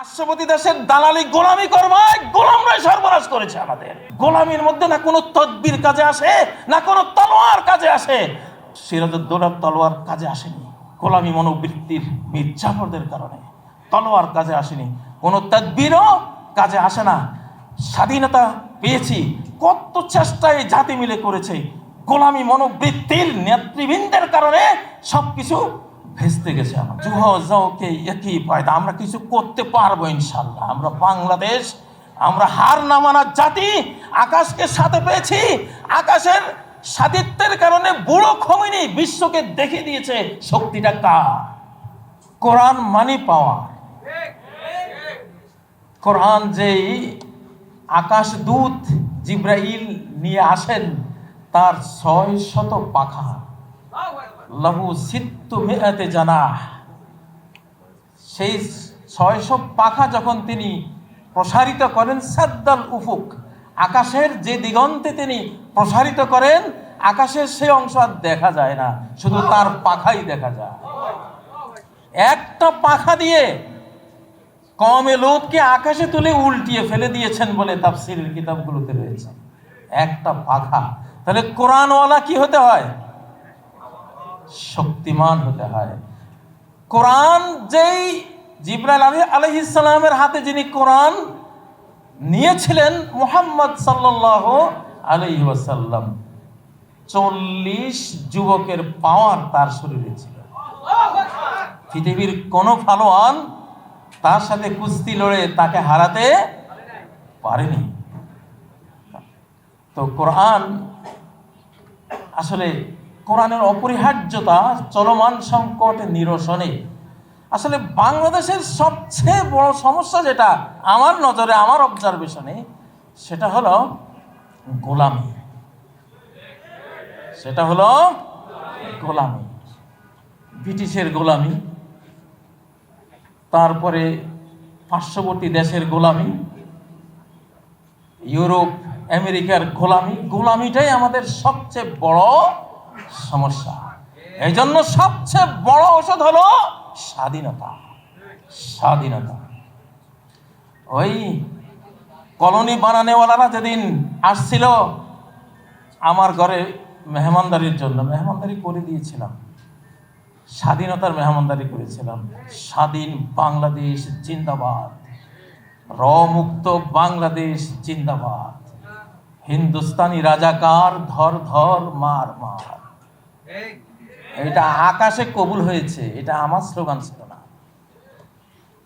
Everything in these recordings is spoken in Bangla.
পার্শ্ববর্তী দেশের দালালি গোলামি করবায় গোলামরাই সর্বনাশ করেছে আমাদের। গোলামির মধ্যে না কোনো তদবির কাজে আসে, না কোনো তলোয়ার কাজে আসে। সিরাজউদ্দৌলার তলোয়ার কাজে আসেনি, গোলামি মনোবৃত্তির মির্জাফরদের কারণে। তলোয়ার কাজে আসেনি, কোনো তদবিরও কাজে আসে না। স্বাধীনতা পেয়েছি, কত চেষ্টায় জাতি মিলে করেছে। গোলামি মনোবৃত্তির নেতৃবৃন্দের কারণে সবকিছু ভেস্তে গেছে আমার। জুহ জওকে একই পায়দা আমরা কিছু করতে পারব ইনশাল্লাহ। আমরা বাংলাদেশ, আমরা হার না মানার জাতি আকাশকে সাথে পেয়েছি। আকাশের সাদিত্যের কারণে বুড়ো খমিনি বিশ্বকে দেখে দিয়েছে শক্তিটা কার? কোরআন মানি পাওয়া। কোরআন যেই আকাশ দূত জিব্রাইল নিয়ে আসেন, তার ছয় শত পাখা। লাহু সিত্তু মেয়াতে জানা সেই ছয়শো পাখা যখন তিনি প্রসারিত করেন, সাদ্দাল উফুক, আকাশের যে দিগন্তে তিনি প্রসারিত করেন, আকাশের সে অংশ আর দেখা যায় না, শুধু তার পাখাই দেখা যায়। একটা পাখা দিয়ে কমে লোদকে আকাশে তুলে উল্টিয়ে ফেলে দিয়েছেন বলে তাফসিরের কিতাবগুলোতে রয়েছে। একটা পাখা। তাহলে কোরআনওয়ালা কি হতে হয়? শক্তিমান হতে হয়। কোরআন যেই জিব্রাইল আলী আলহিসাল্লামের হাতে যিনি কোরআন নিয়েছিলেন মুহাম্মদ সাল্লাহ আলহি ওয়াসাল্লাম, চল্লিশ যুবকের পাওয়ার তার শরীরে ছিল। পৃথিবীর কোনো ফালোয়ান তার সাথে কুস্তি লড়ে তাকে হারাতে পারেনি। তো কোরআন আসলে কোরআনের অপরিহার্যতা, চলমান সংকট, নিরসনে। আসলে বাংলাদেশের সবচেয়ে বড় সমস্যা যেটা আমার নজরে, আমার অবজারভেশনে সেটা হলো গোলামি। সেটা হলো গোলামি। ব্রিটিশের গোলামি, তারপরে পার্শ্ববর্তী দেশের গোলামি, ইউরোপ, আমেরিকার গোলামি, গোলামিটাই আমাদের সবচেয়ে বড় সমস্যা। এই জন্য সবচেয়ে বড় ওষুধ হলো স্বাধীনতা। স্বাধীনতা। ওই কলোনি বানানেওয়ালারা যেদিন আসছিল আমার ঘরে মেহমানদারির জন্য, মেহমানদারি করে দিয়েছিলাম। স্বাধীনতার মেহমানদারি করেছিলাম। স্বাধীন বাংলাদেশ জিন্দাবাদ। র মুক্ত বাংলাদেশ জিন্দাবাদ। হিন্দুস্তানি রাজাকার ধর ধর মার মার। এটা আকাশে কবুল হয়েছে, এটা আমার স্লোগান ছিল না।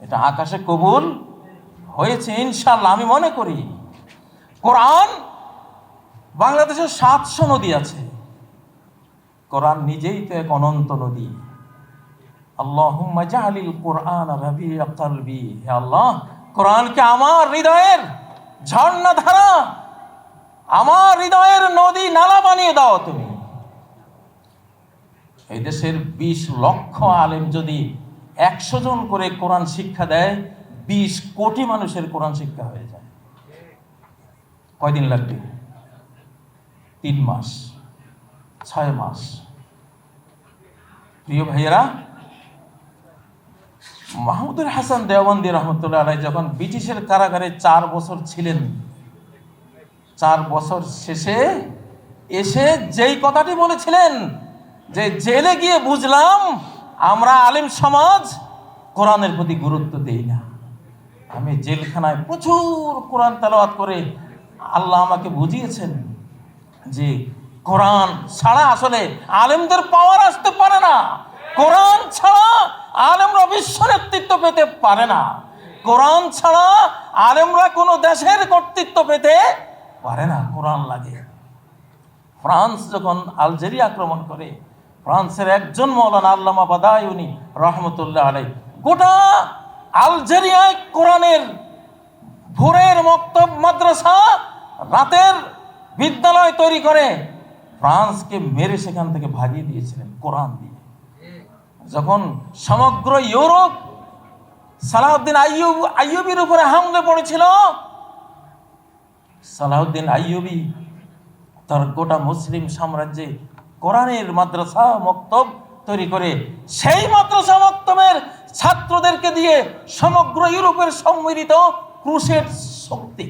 এটা আকাশে কবুল হয়েছে ইনশাল্লাহ আমি মনে করি। কোরআন বাংলাদেশের সাতশো নদী আছে। কোরআন নিজেই তো এক অনন্ত নদী। আল্লাহুম্মা জালিল কোরআন কলবি। হে আল্লাহ কোরআনকে আমার হৃদয়ের ঝর্ণা ধারা আমার হৃদয়ের নদী নালা বানিয়ে দাও তুমি। এই দেশের বিশ লক্ষ আলেম যদি একশো জন করে কোরআন শিক্ষা দেয়, বিশ কোটি মানুষের কোরআন শিক্ষা হয়ে যায়। কয়দিন লাগবে? তিন মাস, ছয় মাস। প্রিয় ভাইয়েরা, মাহমুদুল হাসান দেওবন্দি রহমতুল্লাহ আলাই যখন ব্রিটিশের কারাগারে চার বছর ছিলেন, চার বছর শেষে এসে যেই কথাটি বলেছিলেন যে জেলে গিয়ে বুঝলাম আমরা আলিম সমাজ কোরআনের প্রতি গুরুত্ব দেই না। আমি জেলখানায় প্রচুর কোরআন তেলাওয়াত করে আল্লাহ আমাকে বুঝিয়েছেন যে কোরআন ছাড়া আসলে আলেমদের পাওয়ার আসতে পারে না। কোরআন ছাড়া আলেমরা বিশ্ব নেতৃত্ব পেতে পারে না। কোরআন ছাড়া আলেমরা কোনো দেশের কর্তৃত্ব পেতে পারে না। কোরআন লাগে। ফ্রান্স যখন আলজেরিয়া আক্রমণ করে ফ্রান্সের একজন মৌলানা আল্লামা বাদায়ুনি রহমতুল্লাহ আলাই গোটা আলজেরিয়ায় কোরআনের ভোরের মক্তব মাদ্রাসা রাতের বিদ্যালয় তৈরি করে, ফ্রান্সকে মেরে সেখান থেকে ভাগিয়ে দিয়েছিলেন, কোরআন দিয়ে। যখন সমগ্র ইউরোপ সালাউদ্দিন আইয়ুব, আইয়ুবির উপরে হামলে পড়েছিল সালাউদ্দিন আইয়ুবি তার গোটা মুসলিম সাম্রাজ্যে কোরআনের মাদ্রাসা মক্তব তৈরি করে, সেই মাদ্রাসা মক্তবের ছাত্রদেরকে দিয়ে সমগ্র ইউরোপের সম্মিলিত ক্রুশের শক্তি,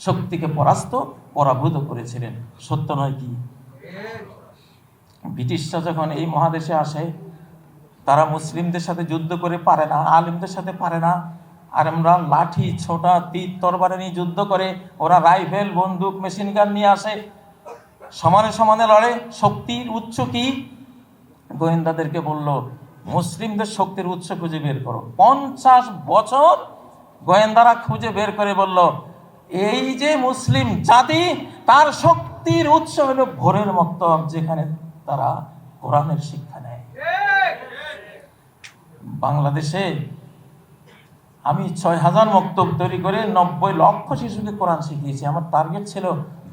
শক্তিকে পরাস্ত, পরাভূত করেছিলেন। সত্য নয় কি? ব্রিটিশরা যখন এই মহাদেশে আসে, তারা মুসলিমদের সাথে যুদ্ধ করে পারে না, আলিমদের সাথে পারে না। আর আমরা লাঠি, ছোটা তীর তরবারে নিয়ে যুদ্ধ করে ওরা রাইফেল, বন্দুক মেশিন গান নিয়ে আসে। সমানে সমানে লড়ে, শক্তির উৎস কি? গোয়েন্দাদেরকে বলল, মুসলিমদের শক্তির উৎস খুঁজে বের করো। পঞ্চাশ বছর গোয়েন্দারা খুঁজে বের করে বলল, এই যে মুসলিম জাতি, তার শক্তির উৎস হলো ভোরের মক্তব, যেখানে তারা কোরআনের শিক্ষা নেয়। বাংলাদেশে আমি ছয় হাজার মক্তব তৈরি করে নব্বই লক্ষ শিশুকে কোরআন শিখিয়েছি। আমার টার্গেট ছিল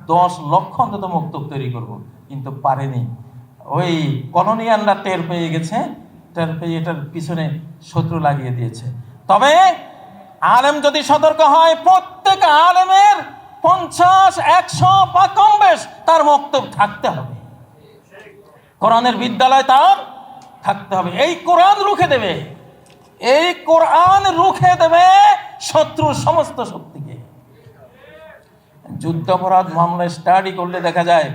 দশ লক্ষ অন্তত মক্তব তৈরি করব। কিন্তু পারেনি। ওই কলোনিয়ানরা টের পেয়ে গেছে, টের পেয়ে এটার পিছনে শত্রু লাগিয়ে দিয়েছে। তবে আলেম যদি সতর্ক হয়, প্রত্যেক আলেমের পঞ্চাশ, একশো বা কম বেশ তার মক্তব থাকতে হবে। কোরআনের বিদ্যালয় তার থাকতে হবে। এই কোরআন রুখে দেবে। এই কোরআন রুখে দেবে শত্রুর সমস্ত শক্তিকে যুদ্ধাপরাধ মামলায় স্টাডি করলে দেখা যায়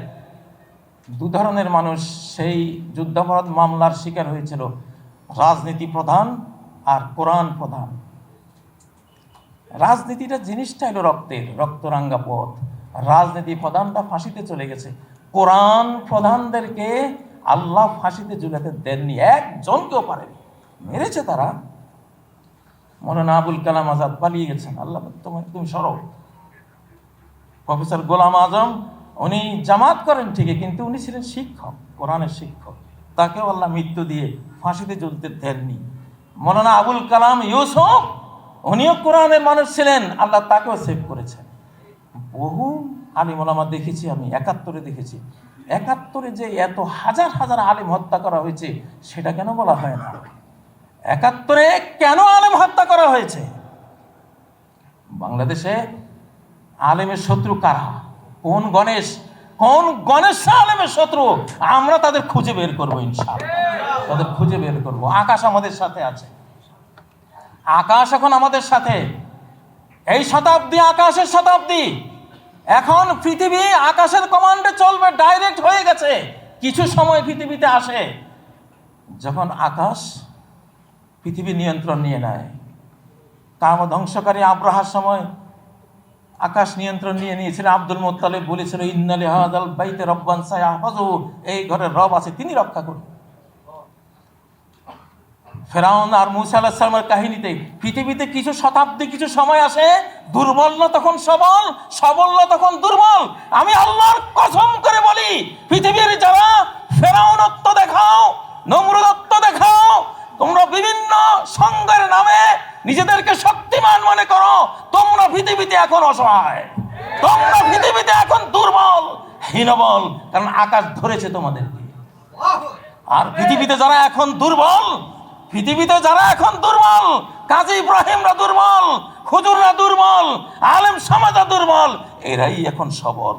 দু ধরনের মানুষ সেই যুদ্ধাপরাধ মামলার শিকার হয়েছিল। রাজনীতি প্রধান আর কোরআন প্রধান। রাজনীতিটা জিনিসটা হলো রক্তের, রক্তরাঙ্গা পথ। রাজনীতি প্রধানটা ফাঁসিতে চলে গেছে। কোরআন প্রধানদেরকে আল্লাহ ফাঁসিতে ঝুলাতে দেননি, একজনকেও পারেনি। মেরেছে তারা। মৌলানা আবুল কালাম আজাদ পালিয়ে গেছেন। আল্লাহ তোমার তুমি সরব প্রফেসর গোলাম আজম, উনি জামাত করেন ঠিকই, কিন্তু উনি ছিলেন শিক্ষক, কোরআনের শিক্ষক। তাকেও আল্লাহ মৃত্যু দিয়ে ফাঁসিতে জ্বলতে দেননি। মৌলানা আবুল কালাম ইউসুফ, উনিও কোরআনের মানুষ ছিলেন, আল্লাহ তাকেও সেভ করেছেন। বহু আলিম ওলামা দেখেছি আমি, একাত্তরে দেখেছি। একাত্তরে যে এত হাজার হাজার আলিম হত্যা করা হয়েছে, সেটা কেন বলা হয় না? একাত্তরে কেন আলেম হত্যা করা হয়েছে? বাংলাদেশে আলেমের শত্রু কারা? কোন গণেশ? কোন গণেশ আলেমের শত্রু? আমরা তাদের খুঁজে বের করব ইনশাআল্লাহ। তাদের খুঁজে বের করব। আকাশ আমাদের সাথে আছে। আকাশ এখন আমাদের সাথে। এই শতাব্দী আকাশের শতাব্দী। এখন পৃথিবী আকাশের কমান্ডে চলবে ডাইরেক্ট হয়ে গেছে। কিছু সময় পৃথিবীতে আসে। যখন আকাশ পৃথিবী নিয়ন্ত্রণ নিয়ে নেয় কাম ধ্বংসকারী আব্রাহার সময় আকাশ নিয়ন্ত্রণ নিয়ে নিয়েছিল। আব্দুল মোত্তালেব বলেছিল, ইন্নালি হাদাল বাইতে রব্বান সায়া এই ঘরের রব আছে, তিনি রক্ষা করুন। ফেরাউন আর মুসা আল্লাহ কাহিনীতে পৃথিবীতে কিছু শতাব্দী, কিছু সময় আসে, দুর্বল না তখন সবল সবল না তখন দুর্বল। আমি আল্লাহর কসম করে বলি, পৃথিবীর যারা ফেরাউনত্ব দেখাও, নমরুদত্ব দেখাও, তোমরা বিভিন্ন সঙ্গের নামে নিজেদেরকে শক্তিমান মনে করো পৃথিবীতে এখন অসহায়। তোমরা পৃথিবীতে এখন দুর্বল, হীনবল, কারণ আকাশ ধরেছে তোমাদেরকে আর পৃথিবীতে যারা এখন দুর্বল, পৃথিবীতে যারা এখন দুর্বল, কাজী ইব্রাহিমরা দুর্বল হুজুররা দুর্বল, আলেম সমাজা দুর্বল, এরাই এখন সবল।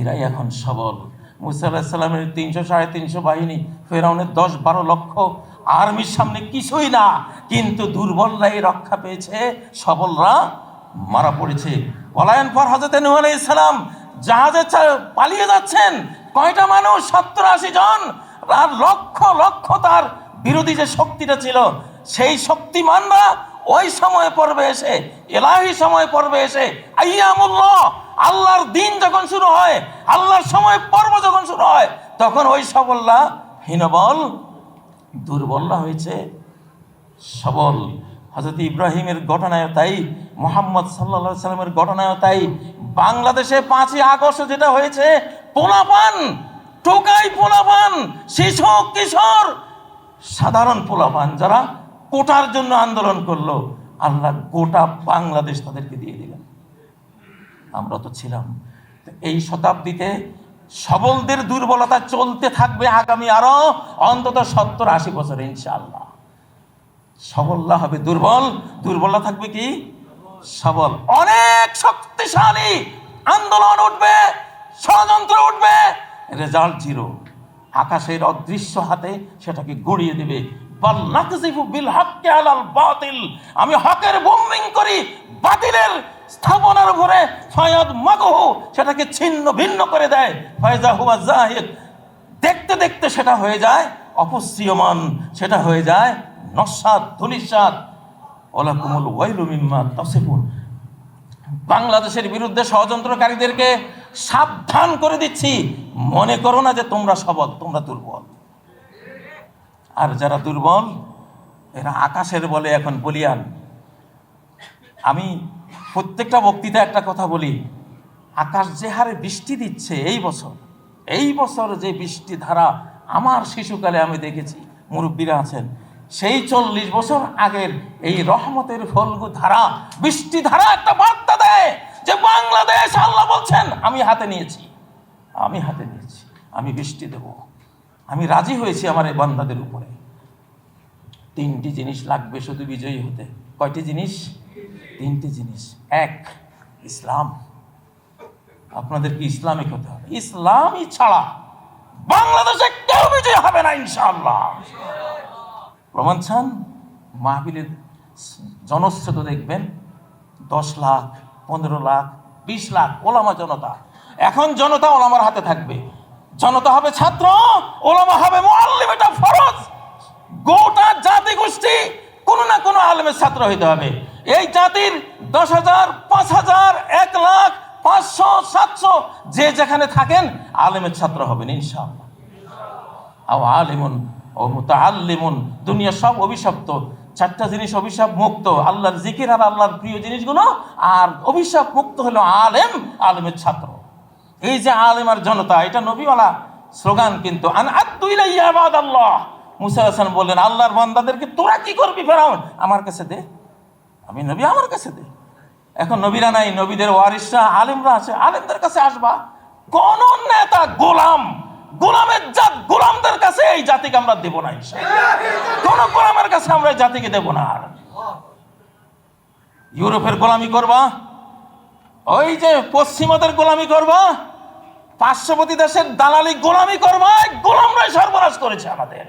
এরাই এখন সবল। মুসা আলাহিসাল্লামের তিনশো সাড়ে তিনশো বাহিনী, ফেরাউনের দশ বারো লক্ষ আর্মির সামনে কিছুই না, কিন্তু দুর্বলরাই রক্ষা পেয়েছে, সবলরা মারা পড়েছে। পলায়ন পর হজরত নূহ আলাইসালাম জাহাজে পালিয়ে যাচ্ছেন। কয়টা মানুষ? সত্তর আশি জন। আর লক্ষ লক্ষ তার বিরোধী যে শক্তিটা ছিল, সেই শক্তিমানরা ওই সময় পর্বে এসে, এলাহি সময় পর্বে এসে, আইয়ামুল্লাহ, আল্লাহর দিন যখন শুরু হয়, আল্লাহর সময় পর্ব যখন শুরু হয়, তখন ওই সবল্লা হীনবল দুর্বলরা হয়েছে, সবল। হজরত ইব্রাহিমের ঘটনায় তাই, মোহাম্মদ সাল্লা সাল্লামের ঘটনায় তাই। বাংলাদেশে পাঁচই আগস্ট যেটা হয়েছে, পোলাপান, টোকাই পোলাপান, শিশু, কিশোর, সাধারণ পোলাপান যারা কোটার জন্য আন্দোলন করল, আল্লাহ গোটা বাংলাদেশ তাদেরকে দিয়ে দিলেন। আমরা তো ছিলাম। এই শতাব্দীতে সবলদের দুর্বলতা চলতে থাকবে আগামী আরও অন্তত সত্তর আশি বছর, ইনশাআল্লাহ। সবলরা হবে দুর্বল। দুর্বলরা থাকবে কি? সবল। অনেক শক্তিশালী আন্দোলন উঠবে, ষড়যন্ত্র উঠবে, রেজাল্ট জিরো। আকাশের অদৃশ্য হাতে সেটাকে গড়িয়ে দেবে। বাল বাতিল। আমি হকের বোম্বিং করি, বাতিলের স্থাপনার উপরে ফায়াদ মাগহু সেটাকে ছিন্ন ভিন্ন করে দেয়। ফায়জা হুয়া জাহিদ। দেখতে দেখতে সেটা হয়ে যায় অপশ্রিয়মান সেটা হয়ে যায় নস্বাদ ধুলিস্বাদ ওলাকুমুল ওয়াইলু মিম্মা তাসিফুন। বাংলাদেশের বিরুদ্ধে ষড়যন্ত্রকারীদেরকে সাবধান করে দিচ্ছি। মনে করো না যে তোমরা সবল, তোমরা দুর্বল। আর যারা দুর্বল, এরা আকাশের বলে এখন বলিয়ান। আমি প্রত্যেকটা বক্তৃতা একটা কথা বলি। আকাশ যে হারে বৃষ্টি দিচ্ছে এই বছর এই বছর যে বৃষ্টি ধারা আমার শিশুকালে আমি দেখেছি, মুরব্বীরা আছেন, সেই চল্লিশ বছর আগের এই রহমতের ফলগু ধারা, বৃষ্টি ধারা একটা বার্তা দেয় যে বাংলাদেশ আল্লাহ বলছেন, আমি হাতে নিয়েছি, আমি হাতে নিয়েছি, আমি বৃষ্টি দেব। আমি রাজি হয়েছি আমার এই বান্দাদের উপরে। তিনটি জিনিস লাগবে শুধু বিজয়ী হতে। কয়টি জিনিস? তিনটি জিনিস। এক, ইসলাম। আপনাদের কি ইসলামিক হতে হবে। ইসলামই ছাড়া বাংলাদেশে কেউ বিজয় হবে না, ইনশাআল্লাহ। প্রমাণ চান? মাহবিলের জনস্রোত দেখবেন, দশ লাখ, পনেরো লাখ, বিশ লাখ ওলামা জনতা। এখন জনতা ওলামার হাতে থাকবে। জনতা হবে ছাত্র, ওলামা হবে মোয়াল্লিম এটা ফরজ গোটা জাতি গোষ্ঠী কোনো না ছাত্র হইতে হবে। এই জাতির দশ হাজার, পাঁচ হাজার, এক লাখ, পাঁচশো, সাতশো, যে যেখানে থাকেন, আলেমের ছাত্র হবেন ইনশাআল্লাহ। আও আলিমুন, ও মুতাআল্লিমুন, দুনিয়া সব অভিশপ্ত, চারটা জিনিস অভিশাপ মুক্ত, আল্লাহর জিকির আর আল্লাহর প্রিয় জিনিসগুলো, আর অভিশাপ মুক্ত হলো আলেম, আলেমের ছাত্র। এই যে আলেম আর জনতা, এটা নবীওয়ালা স্লোগান কিন্তু, আন ইবাদাল্লাহ মুসা হাসান বললেন, আল্লাহর বান্দাদেরকে তোরা কি করবি ফেরাউন? আমার কাছে দে। আমি নবী, আমার কাছে দে। এখন নবীরা নাই, নবীদের ওয়ারিসরা, আলেমরা আছে, আলেমদের কাছে আসবা। কোন নেতা গোলাম, গোলামের জাত গোলামদের কাছে এই জাতিকে আমরা দেব না। কোন গোলামের কাছে আমরা এই জাতিকে দেব না আর। ইউরোপের গোলামি করবা, ওই যে পশ্চিমাদের গোলামি করবা, পার্শ্ববর্তী দেশের দালালি গোলামি করবা গোলামরাই সর্বনাশ করেছে আমাদের।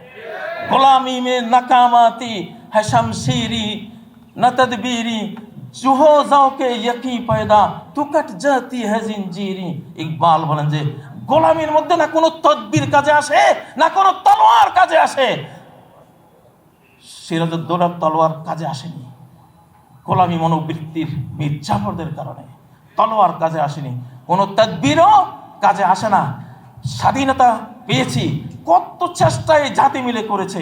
গোলামি মে নাকামাতি, হাসাম সিরি নতদবীরি জুহো যাওকে ইয়কি পয়দা তুকাট জাতি है জিনজিরি। ইকবাল বলেন যে, গোলামির মধ্যে না কোনো তদবির কাজে আসে, না কোনো তলোয়ার কাজে আসে। সিরাজউদ্দৌলার তলোয়ার কাজে আসেনি। গোলামি মনোবৃত্তির মির্জাফরদের কারণে তলোয়ার কাজে আসেনি। কোনো তদবিরও কাজে আসে না। স্বাধীনতা পেয়েছি। কত চেষ্টায় জাতি মিলে করেছে।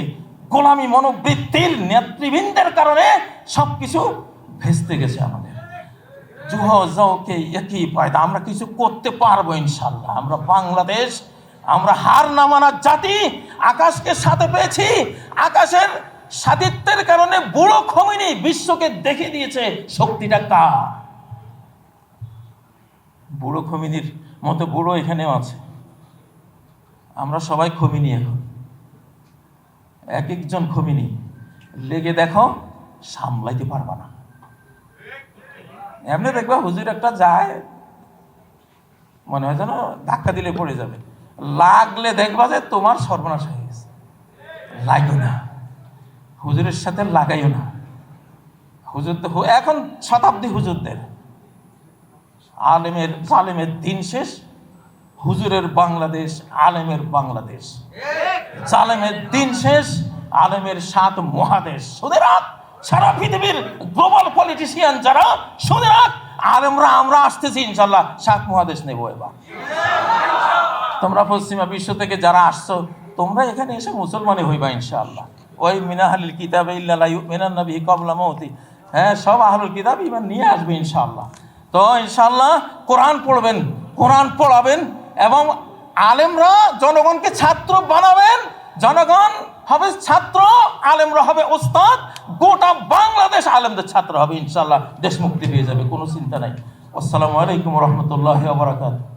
গোলামি, মনোবৃত্তির নেতৃবৃন্দের কারণে সব কিছু ভেস্তে গেছে আমাদের। জুহ জওকে একই পায়দা, আমরা কিছু করতে পারব ইনশাল্লাহ আমরা বাংলাদেশ, আমরা হার না মানার জাতি আকাশকে সাথে পেয়েছি। আকাশের সাদিত্যের কারণে বুড়ো খমিনি বিশ্বকে দেখে দিয়েছে শক্তিটা কার? বুড়ো খমিনির মতো বুড়ো এখানেও আছে। আমরা সবাই খমিনি এখন। এক একজন খমিনি। লেগে দেখো, সামলাইতে পারবা না। এমনি দেখবা হুজুর একটা যায়, মনে হয় যেন ধাক্কা দিলে পড়ে যাবে। লাগলে দেখবা যে তোমার সর্বনাশ হয়ে গেছে। লাগো না। হুজুরের সাথে লাগাইও না। হুজুর তো এখন শতাব্দী হুজুরদের। আলেমের, জালেমের দিন শেষ। হুজুরের বাংলাদেশ, আলেমের বাংলাদেশ। জালেমের দিন শেষ, আলেমের সাত মহাদেশ। সুদেরাত সারা পৃথিবীর গ্লোবাল পলিটিশিয়ান যারা সুদেরাত আলেমরা, আমরা আসতেছি ইনশাল্লাহ সাত মহাদেশ নেব এবার। তোমরা পশ্চিমা বিশ্ব থেকে যারা আসছো, তোমরা এখানে এসে মুসলমানই হইবা, ইনশাআল্লাহ। ওই মিনাহালিল কিতাবে ইল্লাল্লাহ মিনান নবী কবলা মৌতি হ্যাঁ সব আহলুল কিতাব ইমান নিয়ে আসবে, ইনশাআল্লাহ। তো ইনশাআল্লাহ, কোরআন পড়বেন, কোরআন পড়াবেন এবং আলেমরা জনগণকে ছাত্র বানাবেন। জনগণ হবে ছাত্র, আলেমরা হবে ওস্তাদ। গোটা বাংলাদেশ আলেমদের ছাত্র হবে ইনশাল্লাহ দেশ মুক্তি পেয়ে যাবে, কোনো চিন্তা নাই। আসসালামু আলাইকুম রহমতুল্লাহ বারাকাতুহু।